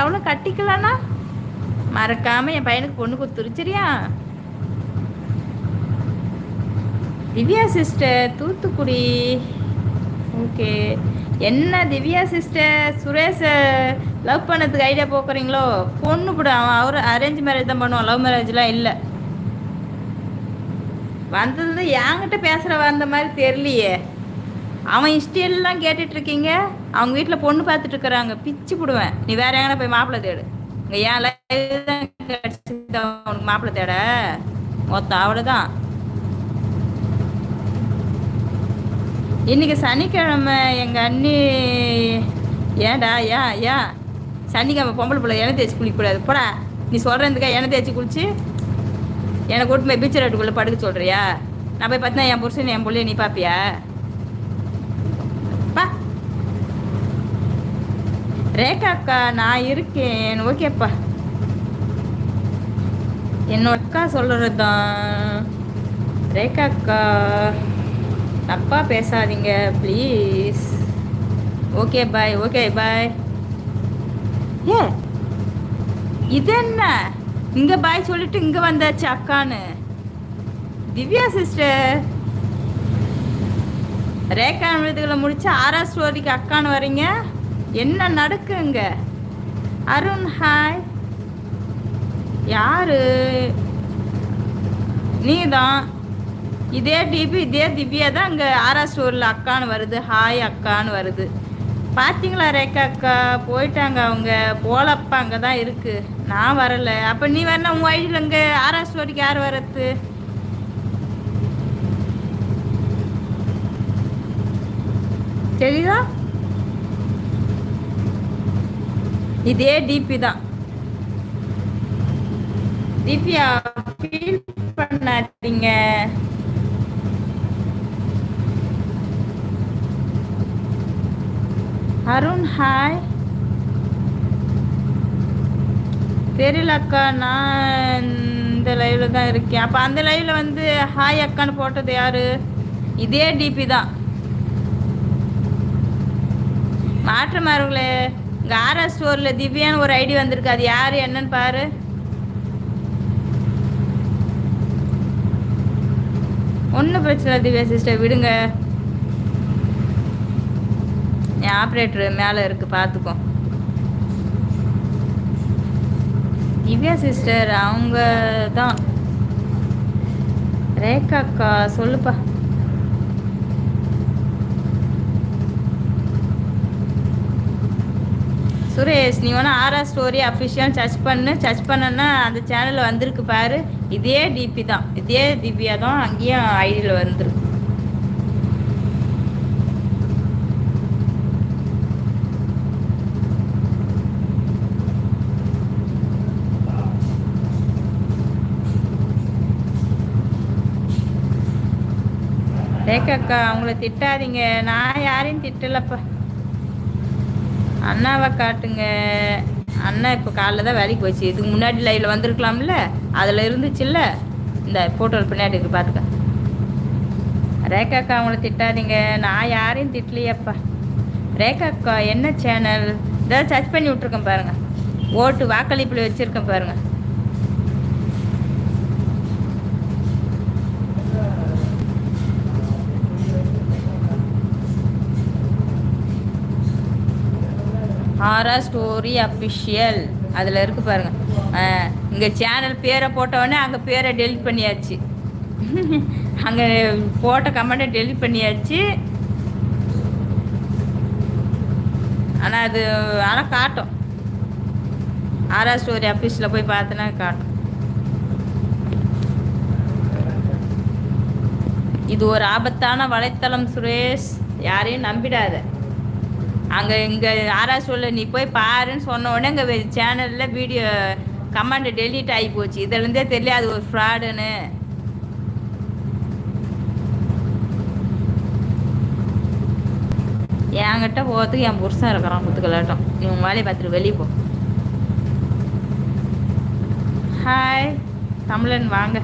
எவ்வளோ கட்டிக்கலாம்னா? மறக்காம என் பையனுக்கு பொண்ணு கொடுத்துரு சரியா திவ்யா சிஸ்டர் தூத்துக்குடி. ஓகே என்ன திவ்யா சிஸ்டர் சுரேஷை லவ் பண்ணதுக்கு ஐடியா போக்குறீங்களோ? பொண்ணு கூட அவன் அவர் அரேஞ்ச் மேரேஜ் தான் பண்ணுவான். லவ் மேரேஜ்லாம் இல்லை. வந்தது என்கிட்ட பேசுகிற வந்த மாதிரி தெரியலையே. அவன் இஷ்டியெல்லாம் எல்லாம் இருக்கீங்க அவங்க வீட்டில் பொண்ணு பார்த்துட்டு இருக்கிறாங்க பிச்சு போடுவேன். நீ வேற எங்கன்னா போய் மாப்பிள்ளை தேடு. இங்கே ஏன் லைவ் தான் உனக்கு மாப்பிள்ளை தேட. மொத்தம் அவ்வளோதான் இன்னைக்கு சனிக்கிழமை எங்கள் அண்ணி ஏன்டா ஏன் ஏன் சனிக்கிழமை பொம்பளை பிள்ளை எண்ணெய் தேய்ச்சி குளிக்கக்கூடாது போடா. நீ சொல்கிறதுக்கா எண்ணெய் தேய்ச்சி குளிச்சு? என்னை கூட்டு போய் பீச்சர் ரோட்டுக்குள்ளே படுக்க சொல்கிறியா நான் போய் பார்த்தா என் புருஷன் என் பிள்ளைய நீ பார்ப்பியா பா ரேகா அக்கா நான் இருக்கேன். ஓகேப்பா என்னோட அக்கா சொல்கிறது தான் ரேகா அக்கா தப்பா பேசாதீங்க please okay bye okay bye ஏ இது என்ன? இங்க பாய் சொல்லிட்டு இங்க வந்தாச்சு அக்கான்னு. திவ்யா சிஸ்டர் ரேகா விழுதுகளை முடிச்சு ஆறா ஸ்டோரிக்கு அக்கான்னு வரீங்க? என்ன நடக்குங்க? அருண் ஹாய் யாரு? நீதான். இதே டிபி இதே திவ்யா தான் அங்கே ஆரா ஸ்டோரில் அக்கான்னு வருது. ஹாய் அக்கான்னு வருது. பார்த்தீங்களா ரேக்கா அக்கா? போயிட்டாங்க அவங்க. போலப்பா அங்கே தான் இருக்குது நான் வரலை. அப்போ நீ வரணும் உன் வழியில் அங்கே ஆரா ஸ்டோரிக்கு யார் வரது தெரியுதா? இதே டிபி தான். திவ்யா ஃபீல் பண்ணாதீங்க. அருண் ஹாய் தெரியல அக்கா நான் இந்த லைவ்ல தான் இருக்கேன். அப்போ அந்த லைவ்ல வந்து ஹாய் அக்கான்னு போட்டது யாரு? இதே டிபி தான். மாற்றம் மாறுங்களே காரா ஸ்டோரில் திவ்யான்னு ஒரு ஐடி வந்திருக்கு. அது யார் என்னன்னு பாரு. ஒன்றும் பிரச்சனை திவ்யா சிஸ்டர் விடுங்க. என் ஆப்ரேட்டர் மேலே இருக்கு பார்த்துக்கோ திவ்யா சிஸ்டர் அவங்க தான். ரேகா அக்கா சொல்லுப்பா. சுரேஷ் நீ வேணா ஆரா ஸ்டோரி அஃபிஷியல் சர்ச் பண்ணு. சர்ச் பண்ணனா அந்த சேனலில் வந்திருக்கு பாரு. இதே டிபி தான். இதே திவ்யா தான் அங்கேயும் ஐடியில் வந்துருக்கு. அக்கா அவங்கள திட்டாதீங்க. நான் யாரையும் திட்டலப்பா. அண்ணாவை காட்டுங்க. அண்ணா இப்போ காலைல தான் வேலைக்கு போச்சு இதுக்கு முன்னாடி லைவில் வந்திருக்கலாம்ல? அதில் இருந்துச்சுல்ல? இந்த ஃபோட்டோ பின்னாடி இருக்கு பார்த்துக்க ரேகாக்கா அவங்கள திட்டாதீங்க. நான் யாரையும் திட்டலையப்பா. ரேகாக்கா என்ன சேனல் இதை சர்ச் பண்ணி விட்ருக்கேன் பாருங்கள் ஓட்டு வாக்களிப்பில் வச்சுருக்கேன் பாருங்கள் ஆரா ஸ்டோரி அஃபிஷியல் அதில் இருக்கு பாருங்கள் இங்கே சேனல் பேரை போட்டவொடனே அங்கே பேரை டெலிட் பண்ணியாச்சு. அங்கே போட்ட கமெண்ட்டை டெலிட் பண்ணியாச்சு. ஆனால் அது ஆனால் காட்டும். ஆரா ஸ்டோரி ஆஃபீஸில் போய் பார்த்தனா காட்டும். இது ஒரு ஆபத்தான வலைத்தளம் சுரேஷ். யாரையும் நம்பிடாத. அங்கே இங்கே ஆராசூரில் நீ போய் பாருன்னு சொன்ன உடனே இங்கே சேனலில் வீடியோ கமெண்ட் டெலீட் ஆகி போச்சு. இதுலேருந்தே தெரியல அது ஒரு ஃப்ராடுன்னு என்கிட்ட போகிறதுக்கு என் புருஷன் இருக்கிறான் முத்துக்கலாட்டம். நீ உன் வேலையை பார்த்துட்டு வெளியே போ. ஹாய் தமிழன் வாங்க.